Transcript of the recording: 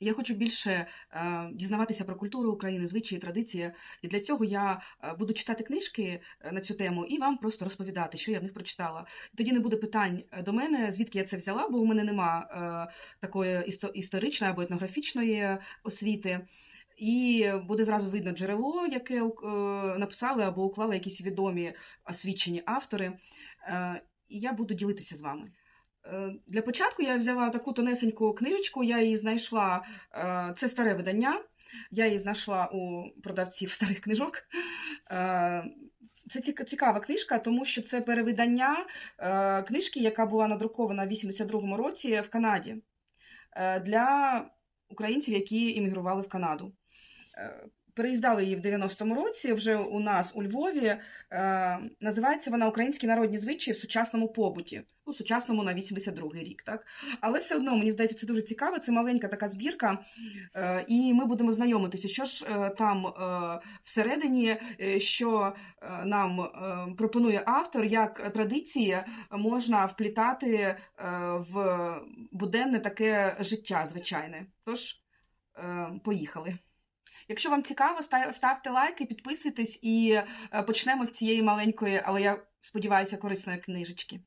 Я хочу більше е, дізнаватися про культуру України, звичаї, традиції. І для цього я е, буду читати книжки е, на цю тему і вам просто розповідати, що я в них прочитала. Тоді не буде питань е, до мене, звідки я це взяла, бо у мене нема е, такої істо- історичної або етнографічної освіти. І буде зразу видно джерело, яке е, написали або уклали якісь відомі освічені автори. Е, і я буду ділитися з вами. Е, Для початку я взяла таку тонесеньку книжечку, я її знайшла. е, Це старе видання. Я її знайшла у продавців старих книжок. Е, Це цікава книжка, тому що це перевидання книжки, яка була надрукована в 82-му році в Канаді для українців, які іммігрували в Канаду. Переїздали її в 90-му році, вже у нас у Львові. Е, називається вона Українські народні звичаї в сучасному побуті. У сучасному на 82-й рік, так? Але все одно, мені здається, це дуже цікаво. Це маленька така збірка, е, і ми будемо знайомитися, що ж е, там е, всередині, е, що е, нам е, пропонує автор, як традиції можна вплітати е, в буденне таке життя звичайне. Тож, е, поїхали. Якщо вам цікаво, ста- ставте лайки, підписуйтесь і е, почнемо з цієї маленької, але я сподіваюся, корисної книжечки.